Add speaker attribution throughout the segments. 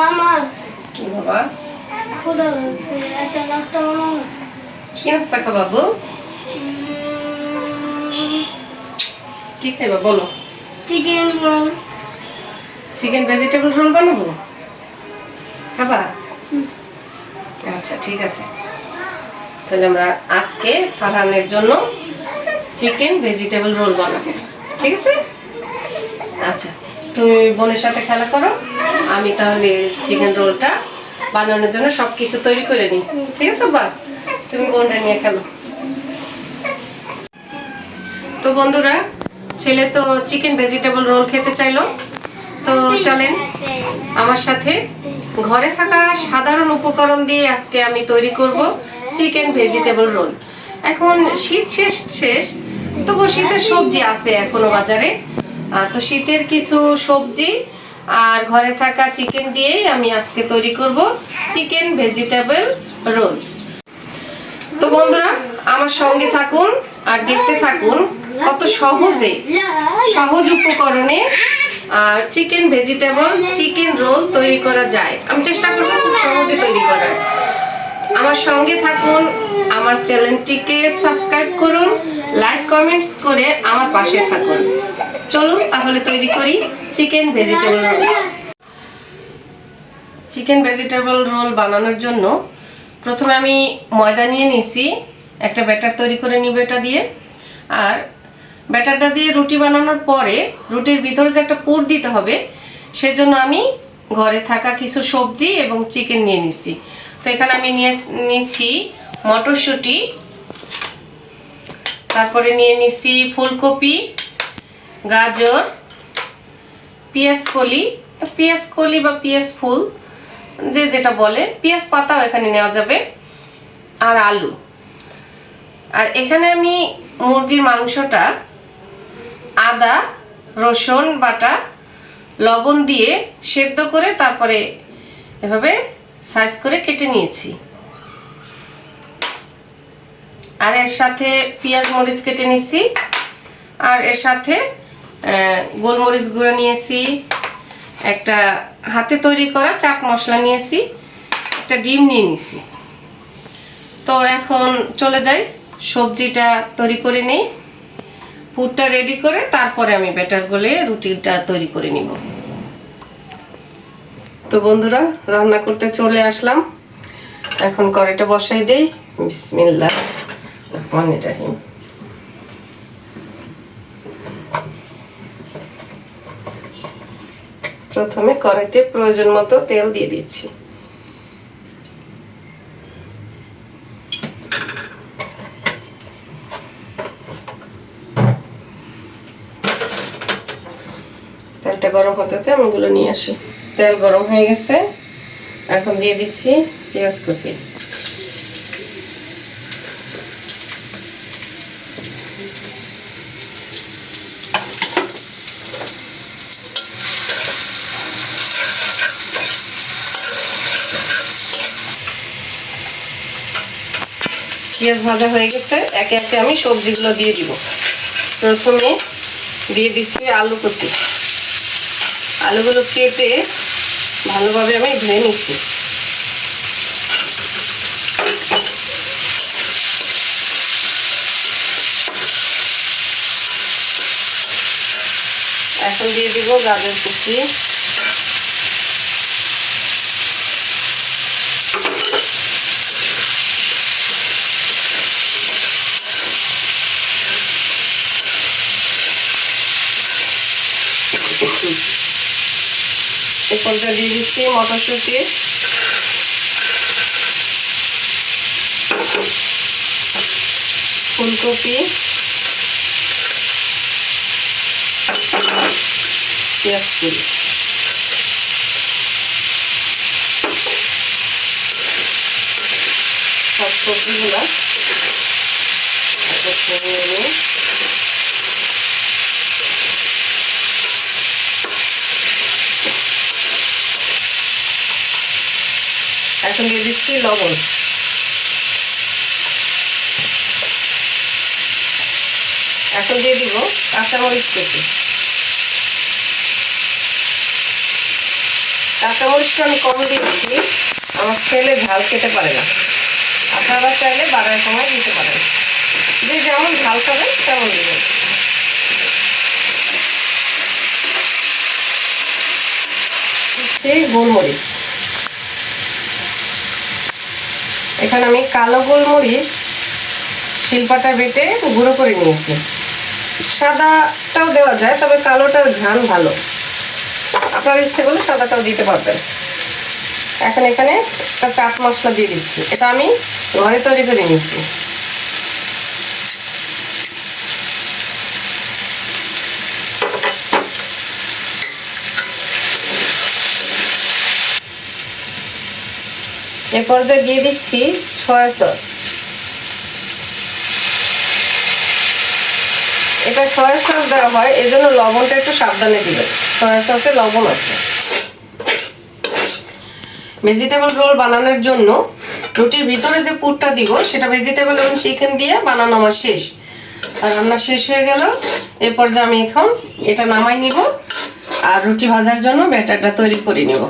Speaker 1: মামা
Speaker 2: কি বাবা?
Speaker 1: ক্ষুধা লাগছে একটা নাস্তা বানাও।
Speaker 2: কি নাস্তা খা বাবু কি খাইবা বলো।
Speaker 1: Chicken roll.
Speaker 2: Chicken vegetable roll বানাবো? খাবা? আচ্ছা ঠিক আছে। তাহলে আমরা আজকে ফারহানের জন্য চিকেন ভেজিটেবল রোল বানাবো। ঠিক আছে? আচ্ছা তুমি বোনের সাথে খেলা করো। আমি তাহলে চিকেন রোলটা বানানোর জন্য সব কিছু তৈরি করে নিই। ঠিক আছে বা তুমি বোনটা নিয়ে খেলো? তো বন্ধুরা, ছেলে তো চিকেন ভেজিটেবল রোল খেতে চাইলো। তো চলেন, আমার সাথে ঘরে থাকা সাধারণ উপকরণ দিয়ে আজকে আমি তৈরি করব চিকেন ভেজিটেবল রোল। এখন শীত শেষ শেষ। তবু শীতের সবজি আছে এখনও বাজারে। তো শীতের কিছু সবজি আর ঘরে থাকা চিকেন দিয়েই আমি আজকে তৈরি করব চিকেন ভেজিটেবল রোল তো বন্ধুরা, আমার সঙ্গে থাকুন আর দেখতে থাকুন কত সহজে, সহজ উপকরণে চিকেন ভেজিটেবল চিকেন রোল তৈরি করা যায়। আমি চেষ্টা করব খুব সহজে তৈরি করার। আমার সঙ্গে থাকুন, আমার চ্যানেলটিকে সাবস্ক্রাইব করুন, লাইক, কমেন্টস করে আমার পাশে থাকুন। চলুন তাহলে তৈরি করি chicken vegetable roll. Chicken vegetable roll বানানোর জন্য প্রথমে আমি ময়দা নিয়ে নিছি একটা ব্যাটার তৈরি করে নিব এটা দিয়ে। আর ব্যাটারটা দিয়ে রুটি বানানোর পরে রুটির ভিতরে যে একটা পুর দিতে হবে, সেজন্য আমি ঘরে থাকা কিছু সবজি এবং চিকেন নিয়ে নিছি। তো এখানে আমি নিয়ে নিয়েছি মটরশুঁটি। তারপরে নিয়ে নিছি ফুলকপি, গাজর পেঁয়াজ কলি পেঁয়াজ কলি বা পেঁয়াজ ফুল, যে যেটা বলে, পেঁয়াজ পাতাও এখানে নেওয়া যাবে আর আলু। আর এখানে আমি মুরগির মাংসটা আদা, রসুন, বাটা, লবণ দিয়ে সেদ্ধ করে তারপরে এভাবে সাইজ করে কেটে নিয়েছি। আর এর সাথে পেঁয়াজ মরিচ কেটে নিয়েছি। আর এর সাথে গোলমরিচ গুঁড়ো নিয়েছি। একটা হাতে তৈরি করা চাট মশলা নিয়েছি। একটা ডিম নিয়ে নিয়েছি। তো এখন চলে যাই, সবজিটা তৈরি করে নেই। পুরটা রেডি করে তারপরে আমি ব্যাটার গলে রুটিটা তৈরি করে নিব। তো বন্ধুরা, রান্না করতে চলে আসলাম। এখন কড়াইটা বসাই দেই। বিসমিল্লাহ রহমানির রহিম। প্রথমে কড়াইতে প্রয়োজন মতো তেল দিয়ে দিচ্ছি। তেলটা গরম হতে আমি এগুলো নিয়ে আসি। তেল গরম হয়ে গেছে। এখন দিয়ে দিচ্ছি পেঁয়াজ কুচি। পেঁয়াজ ভাজা হয়ে গেছে। একে একে আমি সবজিগুলো দিয়ে দিব। প্রথমে দিয়ে দিচ্ছি আলু কুচি। আলুগুলো কেটে ভালোভাবে আমি ধুয়ে নিচ্ছি। এখন দিয়ে দিব গাজর কুচি। এরপরটা দিয়ে দিচ্ছি মটরশুঁটি। ফুলকপি। পেঁয়াজ কুড়ি সব সবজিগুলো একত্রে নিয়ে নিই এখন দিয়ে দিচ্ছি লবণ। এখন দিয়ে দিব কাঁচামরিচ কেটে। কাঁচামরিচটা আমি কম দিচ্ছি আমার ছেলে ঝাল খেতে পারে না। আপনারা চাইলে বাড়ার সময় দিতে পারেন। যে যেমন ঝাল খাবে, তেমন দেবেন। গোলমরিচ। এখানে আমি কালো গোলমরিচ শিলপাটা বেটে গুঁড়ো করে নিয়েছি। সাদাটাও দেওয়া যায়, তবে কালোটার ঘ্রাণ ভালো। আপনার ইচ্ছে করলে সাদাটাও দিতে পারবেন। এখন এখানে একটা চাট মশলা দিয়ে দিচ্ছি। এটা আমি ঘরে তৈরি করে নিয়েছি। এ পর্যায়ে দিয়ে দিচ্ছি সয়া সস এটা সয়া সস দেওয়া হয় এজন্য লবণটা একটু সাবধানে দিবেন। সয়া সসে লবণ আছে। ভেজিটেবল রোল বানানোর জন্য রুটির ভিতরে যে পুরটা দিব, সেটা ভেজিটেবল এবং চিকেন দিয়ে বানানো আমার শেষ। আর রান্না শেষ হয়ে গেল। এ পর্যায়ে আমি এখন এটা নামাই নিব, আর রুটি ভাজার জন্য ব্যাটারটা তৈরি করে নিব।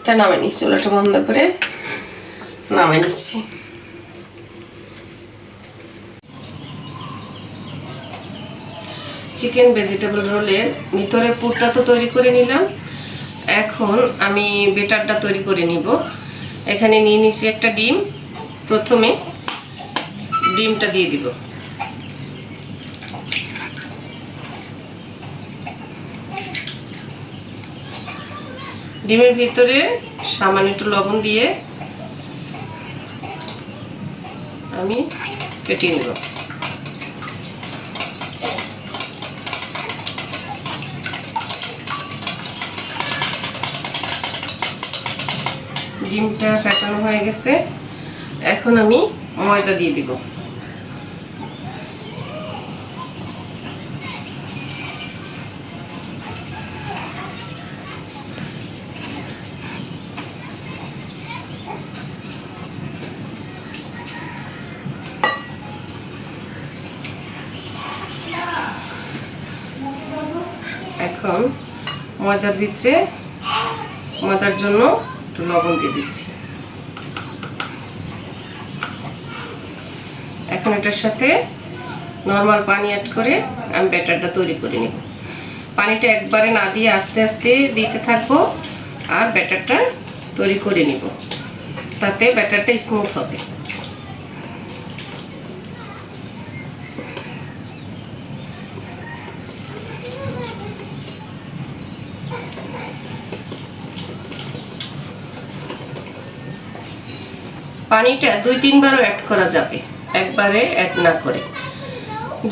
Speaker 2: এটা নামাই নি চুলাটা বন্ধ করে। নামাই নিচ্ছি। চিকেন ভেজিটেবল রোলের ভিতরে পুরটা তো তৈরি করে নিলাম। এখন আমি বেটারটা তৈরি করে নিব। এখানে নিয়ে নিছি একটা ডিম। প্রথমে ডিমটা দিয়ে দিব। ডিমের ভিতরে সামান্য একটু লবণ দিয়ে আমি ফেটিয়ে নেব। ডিমটা ফেটানো হয়ে গেছে। এখন আমি ময়দা দিয়ে দিব। ময়দার ভিতরে ময়দার জন্য একটু লবণ দিয়ে দিচ্ছি। এখন এটার সাথে নর্মাল পানি অ্যাড করে আমি ব্যাটারটা তৈরি করে নিব। পানিটা একবারে না দিয়ে আস্তে আস্তে দিতে থাকব আর ব্যাটারটা তৈরি করে নিব। তাতে ব্যাটারটা স্মুথ হবে। পানিটা দুই তিনবারও অ্যাড করা যাবে। একবারে অ্যাড না করে।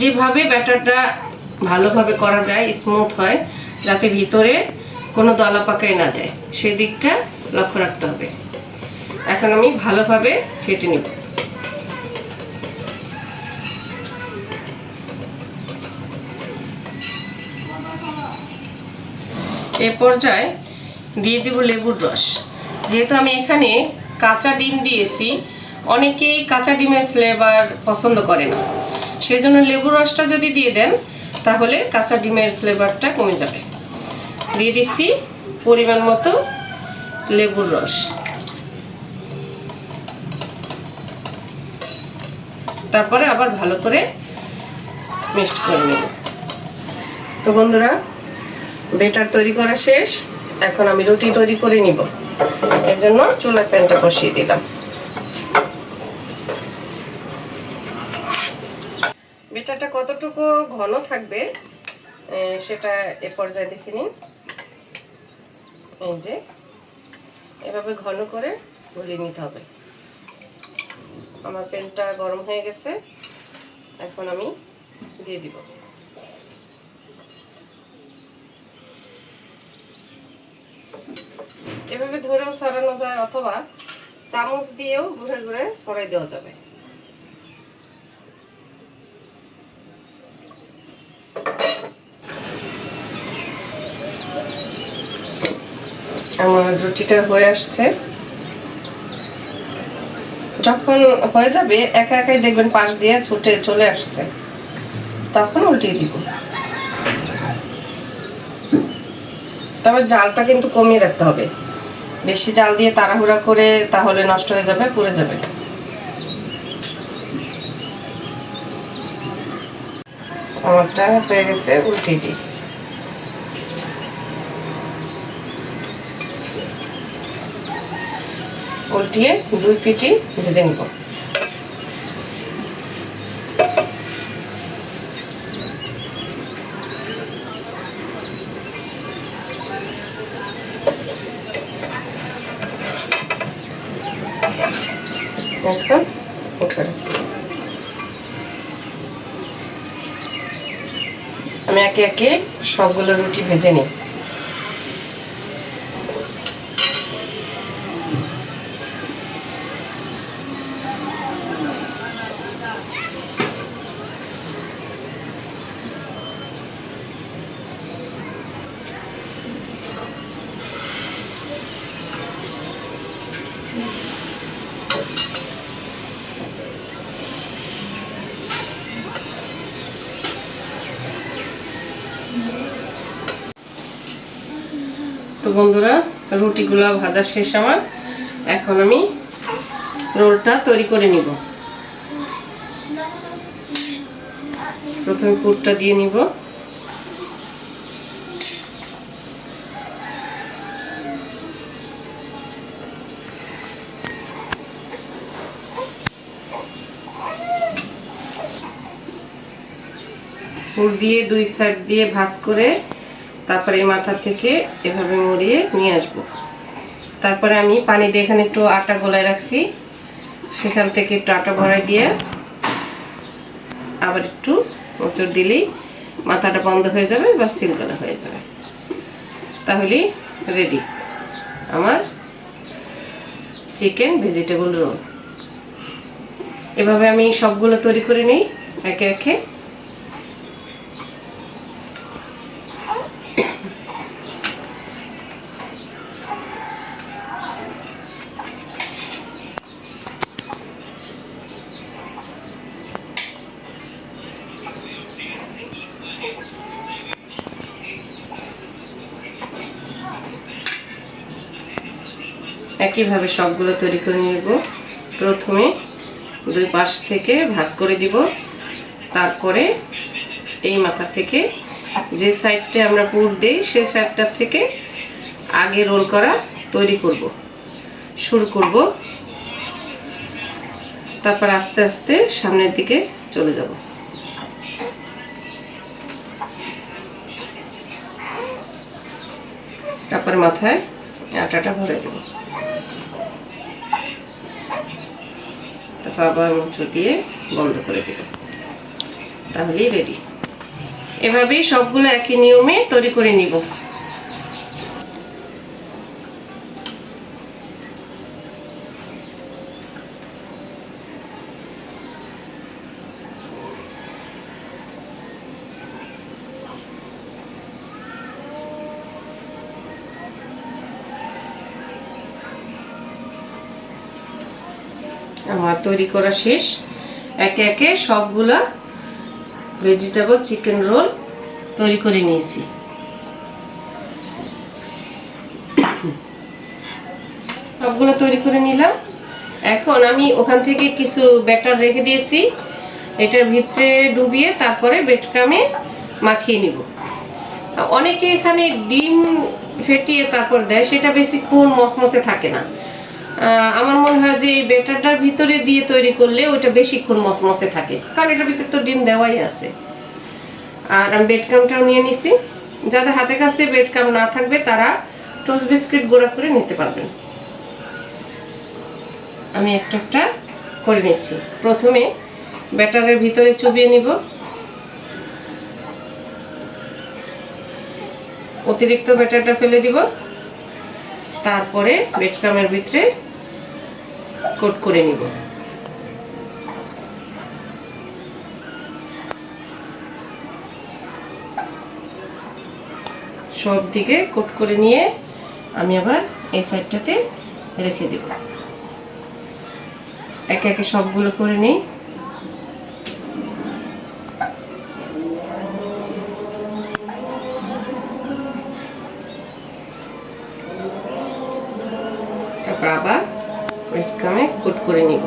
Speaker 2: যেভাবে ব্যাটারটা ভালোভাবে করা যায় স্মুথ হয়, যাতে ভিতরে কোনো দলা পাকায় না যায় সেই দিকটা লক্ষ্য রাখতে হবে। এখন আমি ভালোভাবে ফেটে নিব। এ পর্যায়ে দিয়ে দেব লেবুর রস। যেহেতু আমি এখানে কাঁচা ডিম দিয়েছি। অনেকেই কাঁচা ডিমের ফ্লেভার পছন্দ করে না। সেই জন্য লেবুর রসটা যদি দিয়ে দেন, তাহলে কাঁচা ডিমের ফ্লেভারটা কমে যাবে। দিয়ে দিচ্ছি পরিমাণ মতো লেবুর রস। তারপরে আবার ভালো করে মিক্সড করে নেব। তো বন্ধুরা বেটার তৈরি করা শেষ। এখন আমি রুটি তৈরি করে নিব। এর জন্য চুলার প্যানটা বসিয়ে দিলাম। বেটারটা কতটুকু ঘন থাকবে সেটা এ পর্যায়ে দেখে নিন। এই যে, এভাবে ঘন করে গলিয়ে নিতে হবে। আমার প্যানটা গরম হয়ে গেছে, এখন আমি দিয়ে দিব। এভাবে ধরেও সরানো যায় অথবা চামচ দিয়েও ঘুরে ঘুরে সরাই দেওয়া যাবে। আমার রুটিটা হয়ে আসছে। যখন হয়ে যাবে, একা একাই দেখবেন পাশ দিয়ে ছুটে চলে আসছে। তখন উল্টিয়ে দিব। তবে জালটা কিন্তু কমিয়ে রাখতে হবে। বেশি জাল দিয়ে তাড়াহুড়া করে তাহলে নষ্ট হয়ে যাবে, পুড়ে যাবে। আমারটা হয়ে গেছে উল্টিয়ে দুই পিটি ভেজে নিব এখন উঠে রাখি। আমি একে সবগুলো রুটি ভেজে নিই। বন্ধুরা, রুটিগুলো ভাজা শেষ আমার। এখন আমি রোলটা তৈরি করে নিব। প্রথমে পুরটা দিয়ে নিব। পুর দিয়ে দুই সাইড দিয়ে ভাঁজ করে তারপরে এই মাথা থেকে এভাবে মুড়িয়ে নিয়ে আসব। তারপরে আমি পানি দিয়ে এখানে একটু আটা গোলায় রাখছি। সেখান থেকে একটু আটা ভরাই দিয়ে আবার একটু মোচড় দিলেই মাথাটা বন্ধ হয়ে যাবে বা সিলগলা হয়ে যাবে। তাহলেই রেডি আমার চিকেন ভেজিটেবল রোল এভাবে আমি সবগুলো তৈরি করে নিই, একে একে। একইভাবে সবগুলো তৈরি করে নেব। প্রথমে দুই পাশ থেকে ভাঁজ করে দিব। তারপরে এই মাথা থেকে যে সাইডটা আমরা পুর দেই, সেই সাইডটার থেকে আগে রোল করা তৈরি করব। শুরু করব। তারপর আস্তে আস্তে সামনের দিকে চলে যাব। তারপরে মাথায় আটাটা ভরে দেবো। আবার মুচো দিয়ে বন্ধ করে দেব তাহলেই রেডি এভাবেই সবগুলো একই নিয়মে তৈরি করে নিব। আমার তৈরি করা শেষ। একে একে সবগুলা ভেজিটেবল চিকেন রোল তৈরি করে নিয়েছি। সবগুলো তৈরি করে নিলাম। এখন আমি ওখান থেকে কিছু ব্যাটার রেখে দিয়েছি। এটার ভিতরে ডুবিয়ে তারপরে বেটকামে মাখিয়ে নিব। অনেকে এখানে ডিম ফেটিয়ে তারপর দেয়, সেটা বেশিক্ষণ মসমসে থাকে না। আমার মনে হয় যে এই ব্যাটারটার ভিতরে দিয়ে তৈরি করলে ওইটা বেশিক্ষণ মসমসে থাকে। কারণ এটার ভিতরে তো ডিম দেওয়াই আছে। আর আমি বেডকামটাও নিয়ে নিছি। যাদের হাতে কাছে বেডকাম না থাকবে, তারা টোস্ট বিস্কিট গুঁড়া করে নিতে পারবেন। আমি একটা একটা করে নিচ্ছি। প্রথমে ব্যাটারের ভিতরে চুবিয়ে নিব। অতিরিক্ত ব্যাটারটা ফেলে দিব। তারপরে বেডকামের ভিতরে কোট করে নিব। সব দিকে কোট করে নিয়ে আমি আবার এই সাইডটাতে রেখে দেব। একে একে সবগুলো করে নিই। কুট করে নিব।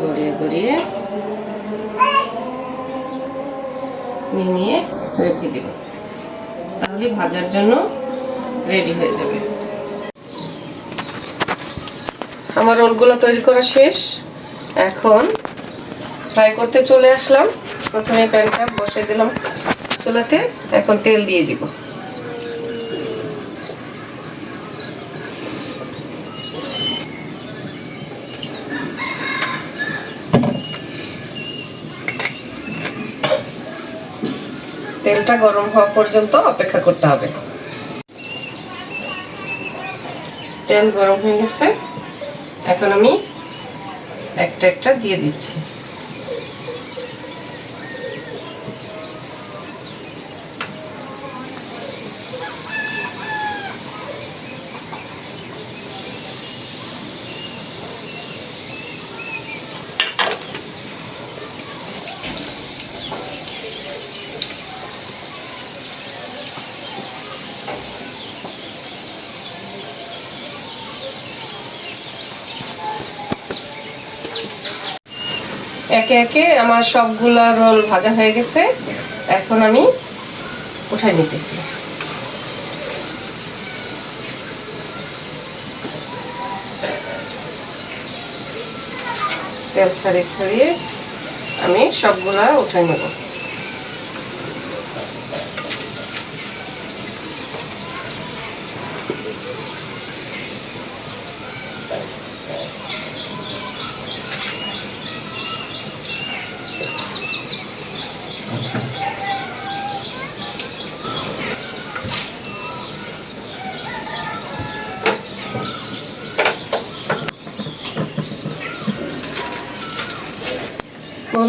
Speaker 2: গড়িয়ে গড়িয়ে নিয়ে রেখে দিব। তাহলে ভাজার জন্য রেডি হয়ে যাবে। আমার রোলগুলো তৈরি করা শেষ। এখন ফ্রাই করতে চলে আসলাম। প্রথমে প্যানটা বসিয়ে দিলাম চুলাতে। এখন তেল দিয়ে দিব। তেলটা গরম হওয়া পর্যন্ত অপেক্ষা করতে হবে। তেল গরম হয়ে গেছে। এখন আমি একটা একটা দিয়ে দিচ্ছি। একে একে আমার সবগুলা রোল ভাজা হয়ে গেছে। এখন আমি উঠাই নিতেছি। তেল ছাড়িয়ে ছাড়িয়ে আমি সবগুলা উঠাই নেব।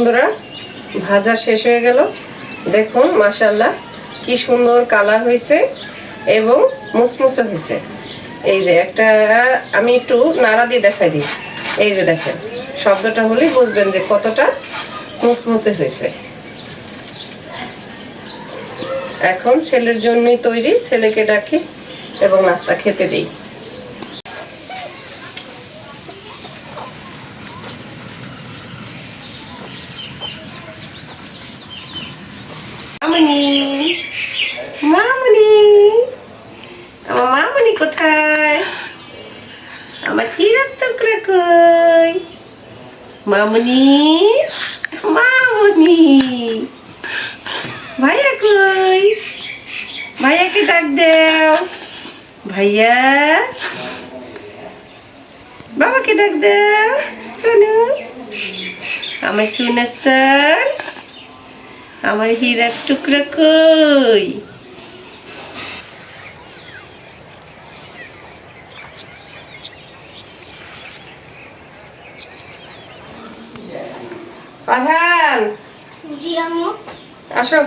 Speaker 2: বন্ধুরা, ভাজা শেষ হয়ে গেল। দেখুন মাশাল্লাহ কি সুন্দর কালার হয়েছে এবং মুচমুচে হয়েছে। এই যে একটা, আমি একটু নাড়া দিয়ে দেখাই দিই। এই যে দেখেন, শব্দটা হলেই বুঝবেন যে কতটা মুচমুচে হয়েছে। এখন ছেলের জন্যই তৈরি, ছেলেকে ডাকি এবং নাস্তা খেতে দিই মামনি মামনি আমার মামনি কোথায় আমার হিরার টুকরা কই মামনি? মামনি। ভাইয়া কই? ভাইয়াকে ডাক দেও। ভাইয়া। বাবাকে ডাক দেও। শোনো আমার শুনেছেন আমার হীরার টুকরা কই? পারহান
Speaker 1: জি আম্মু।
Speaker 2: আসো।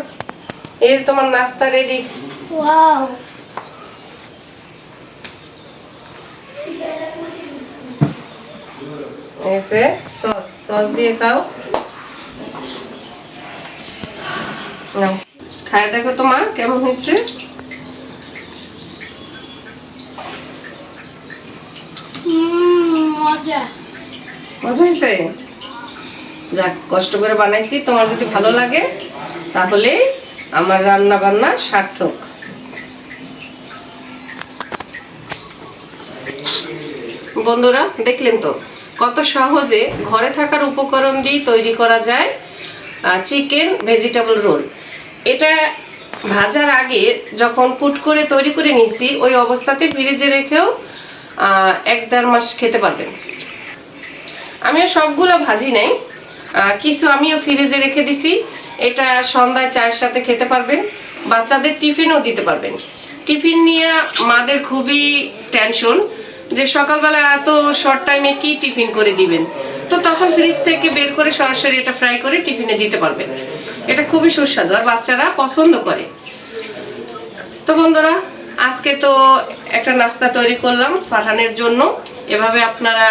Speaker 2: এই যে তোমার নাস্তা রেডি
Speaker 1: ওয়াও।
Speaker 2: এসে সস সস দিয়ে খাও। নাও। খায় দেখো তো মা কেমন হয়েছে?
Speaker 1: হুম মজা।
Speaker 2: মজা হয়েছে? যাক কষ্ট করে বানাইছি, তোমার যদি ভালো লাগে, তাহলে আমার রান্না বান্না সার্থক। বন্ধুরা, দেখলেন তো, কত সহজে ঘরে থাকার উপকরণ দিয়ে তৈরি করা যায় চিকেন ভেজিটেবল রোল। এটা ভাজার আগে যখন কুট করে তৈরি করে নিয়েছি, ওই অবস্থাতে ফ্রিজে রেখেও এক দেড় মাস খেতে পারবেন। আমিও সবগুলো ভাজি নাই কিছু আমিও ফ্রিজে রেখে দিছি। এটা সন্ধ্যায় চায়ের সাথে খেতে পারবেন। বাচ্চাদের টিফিনও দিতে পারবেন। টিফিন নিয়ে মাদের খুবই টেনশন যে সকালবেলা এত শর্ট টাইমে কি টিফিন করে দিবেন। তো তখন ফ্রিজ থেকে বের করে সরাসরি এটা ফ্রাই করে টিফিনে দিতে পারবেন। এটা খুবই সুস্বাদু আর বাচ্চারা পছন্দ করে। তো বন্ধুরা, আজকে তো একটা নাস্তা তৈরি করলাম ফারহানের জন্য। এভাবে আপনারা,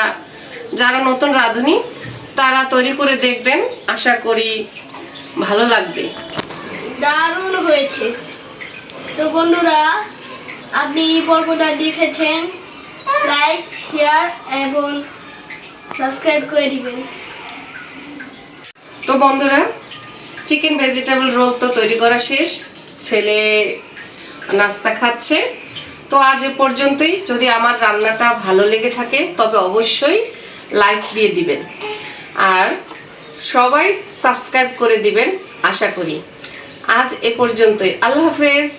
Speaker 2: যারা নতুন রাঁধুনি তারা তৈরি করে দেখবেন আশা করি ভালো লাগবে।
Speaker 1: দারুণ হয়েছে। তো বন্ধুরা আপনি এই পর্বটা দেখেছেন লাইক শেয়ার এবং সাবস্ক্রাইব করে দিবেন।
Speaker 2: তো বন্ধুরা চিকেন ভেজিটেবল রোল তো তৈরি করা শেষ। ছেলে নাস্তা খাচ্ছে। তো আজ এ পর্যন্তই। যদি আমার রান্নাটা ভালো লেগে থাকে তবে অবশ্যই লাইক দিয়ে দিবেন। আর সবাই সাবস্ক্রাইব করে দিবেন আশা করি। আজ এ পর্যন্তই। আল্লাহ হাফেজ।